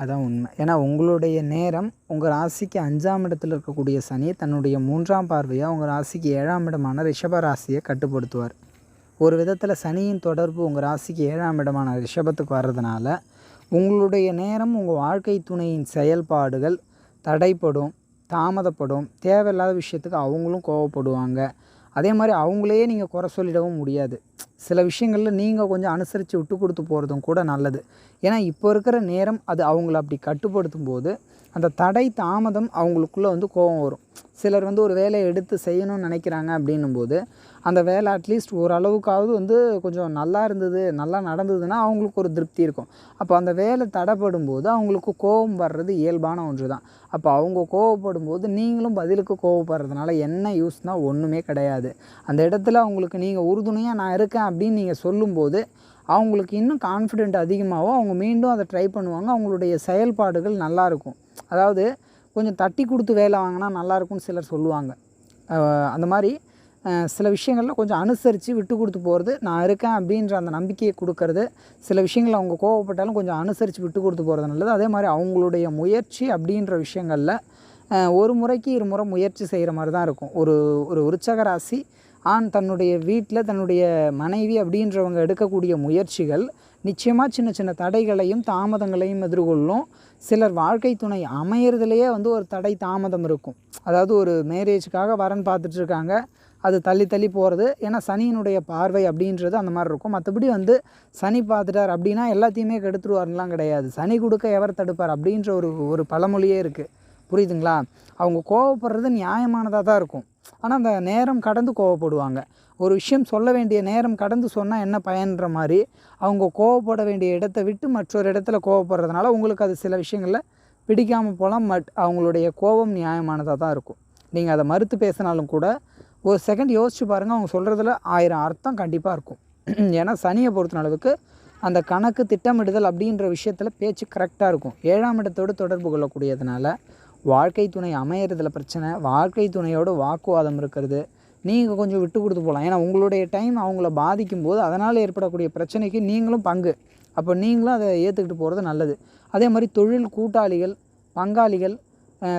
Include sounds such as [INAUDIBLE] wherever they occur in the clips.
அதான் உண்மை. ஏன்னா உங்களுடைய நேரம் உங்கள் ராசிக்கு அஞ்சாம் இடத்தில் இருக்கக்கூடிய சனி தன்னுடைய மூன்றாம் பார்வையாக உங்கள் ராசிக்கு ஏழாம் இடமான ரிஷப ராசியை கட்டுப்படுத்துவார். ஒரு விதத்தில் சனியின் தொடர்பு உங்கள் ராசிக்கு ஏழாம் இடமான ரிஷபத்துக்கு வர்றதுனால உங்களுடைய நேரம் உங்கள் வாழ்க்கை துணையின் செயல்பாடுகள் தடைப்படும் தாமதப்படும் தேவையில்லாத விஷயத்துக்கு அவங்களும் கோவப்படுவாங்க. அதே மாதிரி அவங்களையே நீங்கள் குறை சொல்லிடவும் முடியாது. சில விஷயங்களில் நீங்கள் கொஞ்சம் அனுசரித்து விட்டு கொடுத்து போகிறதும் கூட நல்லது. ஏன்னா இப்போ இருக்கிற நேரம் அது அவங்கள அப்படி கட்டுப்படுத்தும் போது அந்த தடை தாமதம் அவங்களுக்குள்ளே வந்து கோபம் வரும். சிலர் வந்து ஒரு வேலையை எடுத்து செய்யணும்னு நினைக்கிறாங்க அப்படின்னும் போது அந்த வேலை அட்லீஸ்ட் ஓரளவுக்காவது வந்து கொஞ்சம் நல்லா இருந்தது நல்லா நடந்ததுன்னா அவங்களுக்கு ஒரு திருப்தி இருக்கும். அப்போ அந்த வேலை தடைப்படும் போது அவங்களுக்கு கோபம் வர்றது இயல்பான ஒன்று தான் அப்போ அவங்க கோவப்படும் போது நீங்களும் பதிலுக்கு கோவப்படுறதுனால என்ன யூஸ்னால் ஒன்றுமே கிடையாது. அந்த இடத்துல அவங்களுக்கு நீங்கள் உறுதுணையாக நான் இருக்கேன் அப்படின்னு நீங்கள் சொல்லும்போது அவங்களுக்கு இன்னும் கான்ஃபிடென்ட் அதிகமாகவும் அவங்க மீண்டும் அதை ட்ரை பண்ணுவாங்க. அவங்களுடைய செயல்பாடுகள் நல்லாயிருக்கும் அதாவது கொஞ்சம் தட்டி கொடுத்து வேலை வாங்கினா நல்லாயிருக்கும்னு சிலர் சொல்லுவாங்க. அந்த மாதிரி சில விஷயங்களில் கொஞ்சம் அனுசரித்து விட்டு கொடுத்து போகிறது நான் இருக்கேன் அப்படின்ற அந்த நம்பிக்கையை கொடுக்கறது சில விஷயங்கள் அவங்க கோவப்பட்டாலும் கொஞ்சம் அனுசரித்து விட்டு கொடுத்து போகிறது நல்லது. அதே மாதிரி அவங்களுடைய முயற்சி அப்படின்ற விஷயங்களில் ஒரு முறைக்கு இருமுறை முயற்சி செய்கிற மாதிரி தான் இருக்கும். ஒரு ஒரு உற்சக ராசி ஆண் தன்னுடைய வீட்டில் தன்னுடைய மனைவி அப்படின்றவங்க எடுக்கக்கூடிய முயற்சிகள் நிச்சயமாக சின்ன சின்ன தடைகளையும் தாமதங்களையும் எதிர்கொள்ளும். சிலர் வாழ்க்கை துணை அமையிறதுலையே வந்து ஒரு தடை தாமதம் இருக்கும். அதாவது ஒரு மேரேஜுக்காக வரன் பார்த்துட்ருக்காங்க அது தள்ளி தள்ளி போகிறது ஏன்னா சனியினுடைய பார்வை அப்படின்றது அந்த மாதிரி இருக்கும். மற்றபடி வந்து சனி பார்த்துட்டார் அப்படின்னா எல்லாத்தையுமே கெடுத்துருவாருலாம் கிடையாது. சனி கொடுக்க எவர் தடுப்பார் அப்படின்ற ஒரு ஒரு பழமொழியே இருக்குது புரியுதுங்களா? அவங்க கோவப்படுறது நியாயமானதாக தான் இருக்கும். ஆனால் அந்த நேரம் கடந்து கோவப்படுவாங்க. ஒரு விஷயம் சொல்ல வேண்டிய நேரம் கடந்து சொன்னால் என்ன பயன்ற மாதிரி அவங்க கோவப்பட வேண்டிய இடத்த விட்டு மற்றொரு இடத்துல கோவப்படுறதுனால உங்களுக்கு அது சில விஷயங்களில் பிடிக்காமல் போகலாம் பட் அவங்களுடைய கோபம் நியாயமானதாக தான் இருக்கும். நீங்கள் அதை மறுத்து பேசினாலும் கூட ஒரு செகண்ட் யோசிச்சு பாருங்கள் அவங்க சொல்கிறதுல ஆயிரம் அர்த்தம் கண்டிப்பாக இருக்கும். ஏன்னா சனியை பொறுத்த அளவுக்கு அந்த கணக்கு திட்டமிடுதல் அப்படின்ற விஷயத்தில் பேச்சு கரெக்டாக இருக்கும். ஏழாம் இடத்தோடு தொடர்பு கொள்ளக்கூடியதுனால வாழ்க்கை துணை அமையறதுல பிரச்சனை வாழ்க்கை துணையோட வாக்குவாதம் இருக்கிறது. நீங்கள் கொஞ்சம் விட்டு கொடுத்து போகலாம் ஏன்னா உங்களுடைய டைம் அவங்கள பாதிக்கும் போது அதனால் ஏற்படக்கூடிய பிரச்சனைக்கு நீங்களும் பங்கு. அப்போ நீங்களும் அதை ஏற்றுக்கிட்டு போகிறது நல்லது. அதே மாதிரி தொழில் கூட்டாளிகள் பங்காளிகள்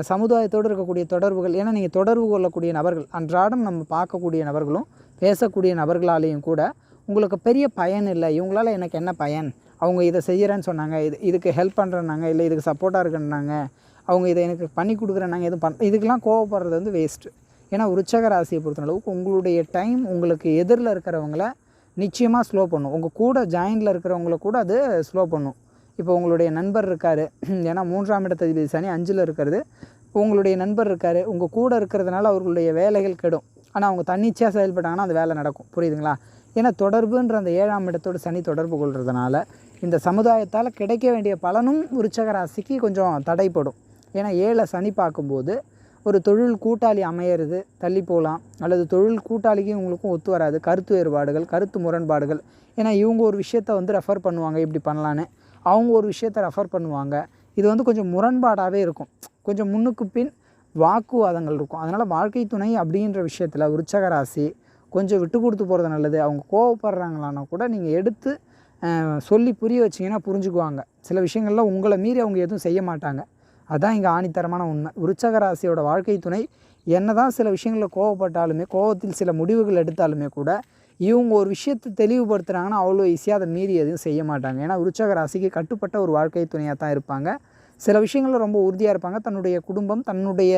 சமுதாயத்தோடு இருக்கக்கூடிய தொடர்புகள் ஏன்னா நீங்கள் தொடர்பு கொள்ளக்கூடிய நபர்கள் அன்றாடம் நம்ம பார்க்கக்கூடிய நபர்களும் பேசக்கூடிய நபர்களாலேயும் கூட உங்களுக்கு பெரிய பயன் இல்லை. இவங்களால எனக்கு என்ன பயன்? அவங்க இதை செய்கிறேன்னு சொன்னாங்க இது இதுக்கு ஹெல்ப் பண்ணுறேன்னாங்க இல்லை இதுக்கு சப்போர்ட்டாக இருக்குன்னாங்க அவங்க இதை எனக்கு பண்ணி கொடுக்குறேன்னாங்க எதுவும் பண்ண இதுக்கெல்லாம் கோவப்படுறது வந்து வேஸ்ட்டு ஏன்னா உற்சக ராசியை பொறுத்தளவுக்கு உங்களுடைய டைம் உங்களுக்கு எதிரில் இருக்கிறவங்கள நிச்சயமாக ஸ்லோ பண்ணும். உங்கள் கூட ஜாயிண்டில் இருக்கிறவங்கள கூட அது ஸ்லோ பண்ணும். இப்போ உங்களுடைய நண்பர் இருக்கார் [CLEARS THROAT] ஏன்னா மூன்றாம் இடத்ததிபதி சனி அஞ்சில் இருக்கிறது. உங்களுடைய நண்பர் இருக்கார் உங்கள் கூட இருக்கிறதுனால அவர்களுடைய வேலைகள் கெடும். ஆனால் அவங்க தன்னிச்சையாக செயல்பட்டாங்கன்னா அந்த வேலை நடக்கும். புரியுதுங்களா? ஏன்னா தொடர்புன்ற அந்த ஏழாம் இடத்தோடு சனி தொடர்பு கொள்றதுனால இந்த சமுதாயத்தால் கிடைக்க வேண்டிய பலனும் உற்சக ராசிக்கு கொஞ்சம் தடைப்படும். ஏன்னா ஏழை சனி பார்க்கும்போது ஒரு தொழில் கூட்டாளி அமையிறது தள்ளி போகலாம். அல்லது தொழில் கூட்டாளிக்கும் இவங்களுக்கும் ஒத்து வராது. கருத்து வேறுபாடுகள் கருத்து முரண்பாடுகள். ஏன்னா இவங்க ஒரு விஷயத்த வந்து ரெஃபர் பண்ணுவாங்க இப்படி பண்ணலான்னு. அவங்க ஒரு விஷயத்த ரெஃபர் பண்ணுவாங்க. இது வந்து கொஞ்சம் முரண்பாடாகவே இருக்கும். கொஞ்சம் முன்னுக்கு பின் வாக்குவாதங்கள் இருக்கும். அதனால் வாழ்க்கை துணை அப்படின்ற விஷயத்தில் உற்சக ராசி கொஞ்சம் விட்டு கொடுத்து போகிறது நல்லது. அவங்க கோவப்படுறாங்களான்னா கூட நீங்கள் எடுத்து சொல்லி புரிய வச்சிங்கன்னா புரிஞ்சுக்குவாங்க. சில விஷயங்கள்லாம் உங்களை மீறி அவங்க எதுவும் செய்ய மாட்டாங்க. அதுதான் இங்கே ஆணித்தரமான உண்மை. விருச்சக ராசியோட வாழ்க்கை துணை என்ன தான் சில விஷயங்களில் கோவப்பட்டாலுமே கோவத்தில் சில முடிவுகள் எடுத்தாலுமே கூட இவங்க ஒரு விஷயத்தை தெளிவுபடுத்துகிறாங்கன்னா அவ்வளோ ஈஸியாக அதை மீறி எதுவும் செய்ய மாட்டாங்க. ஏன்னா விருச்சக ராசிக்கு கட்டுப்பட்ட ஒரு வாழ்க்கை துணையாக தான் இருப்பாங்க. சில விஷயங்களில் ரொம்ப உறுதியாக இருப்பாங்க. தன்னுடைய குடும்பம் தன்னுடைய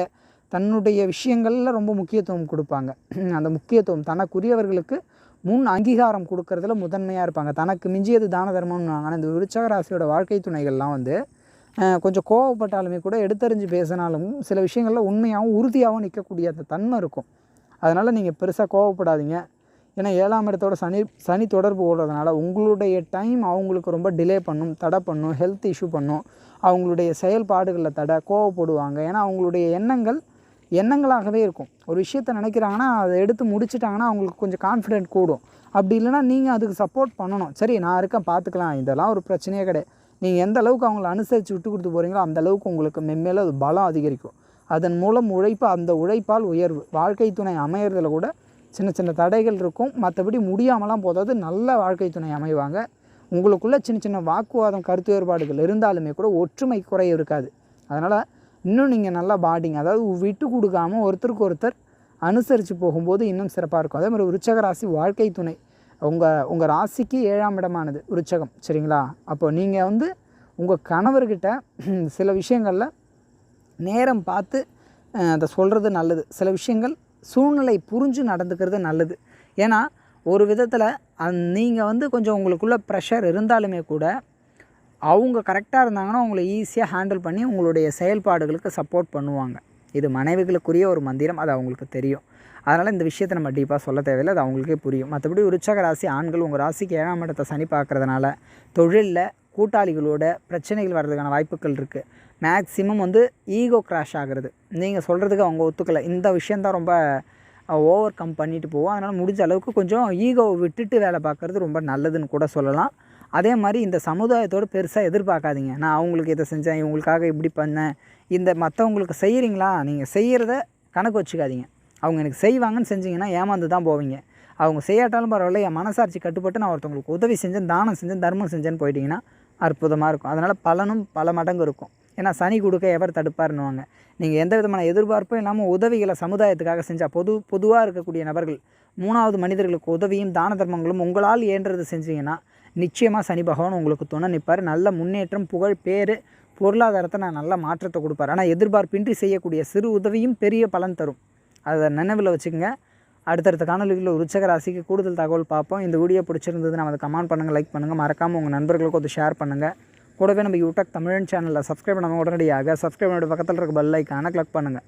தன்னுடைய விஷயங்களில் ரொம்ப முக்கியத்துவம் கொடுப்பாங்க. [CLEARS THROAT] அந்த முக்கியத்துவம் தனக்குரியவர்களுக்கு முன் அங்கீகாரம் கொடுக்கறதுல முதன்மையாக இருப்பாங்க. தனக்கு மிஞ்சியது தான தர்மம்னு ஆனால் இந்த விருச்சக ராசியோட வாழ்க்கை துணைகள்லாம் வந்து கொஞ்சம் கோவப்பட்டாலுமே கூட எடுத்தறிஞ்சு பேசினாலும் சில விஷயங்களில் உண்மையாகவும் உறுதியாகவும் நிற்கக்கூடிய அந்த தன்மை இருக்கும். அதனால் நீங்கள் பெருசாக கோவப்படாதீங்க. ஏன்னா ஏழாம் இடத்தோட சனி சனி தொடர்பு ஓடுறதுனால உங்களுடைய டைம் அவங்களுக்கு ரொம்ப டிலே பண்ணும் தடை பண்ணும் ஹெல்த் இஷ்யூ பண்ணும். அவங்களுடைய செயல்பாடுகளில் தடை கோவப்படுவாங்க. ஏன்னா அவங்களுடைய எண்ணங்கள் எண்ணங்களாகவே இருக்கும். ஒரு விஷயத்த நினைக்கிறாங்கன்னா அதை எடுத்து முடிச்சிட்டாங்கன்னா அவங்களுக்கு கொஞ்சம் கான்ஃபிடென்ட் கூடும். அப்படி இல்லைன்னா நீங்கள் அதுக்கு சப்போர்ட் பண்ணணும். சரி நான் இருக்கேன் பார்த்துக்கலாம். இதெல்லாம் ஒரு பிரச்சனையே கிடையாது. நீங்கள் எந்த அளவுக்கு அவங்கள அனுசரித்து விட்டு கொடுத்து போகிறீங்களோ அந்த அளவுக்கு உங்களுக்கு மென்மேலும் அது பலம் அதிகரிக்கும். அதன் மூலம் உழைப்பு அந்த உழைப்பால் உயர்வு. வாழ்க்கை துணை அமையிறதுல கூட சின்ன சின்ன தடைகள் இருக்கும். மற்றபடி முடியாமலாம் போதாது. நல்ல வாழ்க்கை துணை அமைவாங்க. உங்களுக்குள்ள சின்ன சின்ன வாக்குவாதம் கருத்து வேறுபாடுகள் இருந்தாலுமே கூட ஒற்றுமை குறை இருக்காது. அதனால் இன்னும் நீங்கள் நல்லா பாடிங்க. அதாவது விட்டு கொடுக்காம ஒருத்தருக்கு ஒருத்தர் அனுசரித்து போகும்போது இன்னும் சிறப்பாக இருக்கும். அதே மாதிரி விருச்சக ராசி வாழ்க்கை துணை. உங்கள் உங்கள் ராசிக்கு ஏழாம் இடமானது உருச்சகம் சரிங்களா? அப்போ நீங்கள் வந்து உங்கள் கணவர்கிட்ட [CLEARS THROAT] சில விஷயங்களில் நேரம் பார்த்து அதை சொல்கிறது நல்லது. சில விஷயங்கள் சூழ்நிலை புரிஞ்சு நடந்துக்கிறது நல்லது. ஏன்னா ஒரு விதத்தில் அந் நீங்கள் வந்து கொஞ்சம் உங்களுக்குள்ள ப்ரெஷர் இருந்தாலுமே கூட அவங்க கரெக்டாக இருந்தாங்கன்னா உங்களை ஈஸியாக ஹேண்டில் பண்ணி உங்களுடைய செயல்பாடுகளுக்கு சப்போர்ட் பண்ணுவாங்க. இது மனைவிகளுக்குரிய ஒரு மந்திரம் அது அவங்களுக்கு தெரியும். அதனால் இந்த விஷயத்தை நம்ம டீப்பாக சொல்ல தேவையில்லை. அது அவங்களுக்கே புரியும். மற்றபடி உற்சாக ராசி ஆண்கள் உங்கள் ராசிக்கு ஏழாம் இடத்தை சனி பார்க்குறதுனால தொழிலில் கூட்டாளிகளோட பிரச்சனைகள் வர்றதுக்கான வாய்ப்புகள் இருக்குது மேக்ஸிமம் வந்து ஈகோ கிராஷ் ஆகிறது. நீங்கள் சொல்கிறதுக்கு அவங்க ஒத்துக்கலை. இந்த விஷயந்தான் ரொம்ப ஓவர் கம் பண்ணிட்டு போவோம் அதனால் முடிஞ்ச அளவுக்கு கொஞ்சம் ஈகோவை விட்டுட்டு வேலை பார்க்குறது ரொம்ப நல்லதுன்னு கூட சொல்லலாம். அதே மாதிரி இந்த சமுதாயத்தோடு பெருசாக எதிர்பார்க்காதீங்க. நான் அவங்களுக்கு இதை செஞ்சேன் இவங்களுக்காக இப்படி பண்ணேன். இந்த மற்றவங்களுக்கு செய்கிறீங்களா நீங்கள் செய்கிறத கணக்கு வச்சுக்காதீங்க. அவங்க எனக்கு செய்வாங்கன்னு செஞ்சீங்கன்னா ஏமாந்து தான் போவீங்க. அவங்க செய்யாட்டாலும் பரவாயில்ல என் மனசாட்சி கட்டுப்பட்டு நான் ஒருத்தவங்களுக்கு உதவி செஞ்சேன் தானம் செஞ்சேன் தர்மம் செஞ்சேன்னு போயிட்டீங்கன்னா அற்புதமாக இருக்கும். அதனால் பலனும் பல மடங்கு இருக்கும். ஏன்னா சனி கொடுக்க எவர் தடுப்பாருன்னுவாங்க. நீங்கள் எந்த விதமான எதிர்பார்ப்பும் இல்லாமல் உதவிகளை சமுதாயத்துக்காக செஞ்சால் பொது பொதுவாக இருக்கக்கூடிய நபர்கள் மூணாவது மனிதர்களுக்கு உதவியும் தான தர்மங்களும் உங்களால் ஏன்றது செஞ்சீங்கன்னா நிச்சயமாக சனி பகவான் உங்களுக்கு துணை நிற்பார் நல்ல முன்னேற்றம் புகழ் பேர் பொருளாதாரத்தை நான் நல்ல மாற்றத்தை கொடுப்பார். ஆனால் எதிர்பார்ப்பின்றி செய்யக்கூடிய சிறு உதவியும் பெரிய பலன் தரும். அதை நினைவில் வச்சுக்கோங்க. அடுத்தடுத்த காணொலிகளில் உச்சக ராசிக்கு கூடுதல் தகவல் பார்ப்போம். இந்த வீடியோ பிடிச்சிருந்தது நம்ம அதை கமெண்ட் பண்ணுங்கள் லைக் பண்ணுங்கள் மறக்காமல் உங்கள் நண்பர்களுக்கு வந்து ஷேர் பண்ணுங்கள் கூடவே நம்ம யூடியூப் தமிழன் சேனலில் சப்ஸ்கிரைப் பண்ணாமல் உடனடியாக சப்ஸ்கிரைப் பண்ணிட்டு பக்கத்தில் இருக்க பெல் ஐக்கானை கிளிக் பண்ணுங்கள்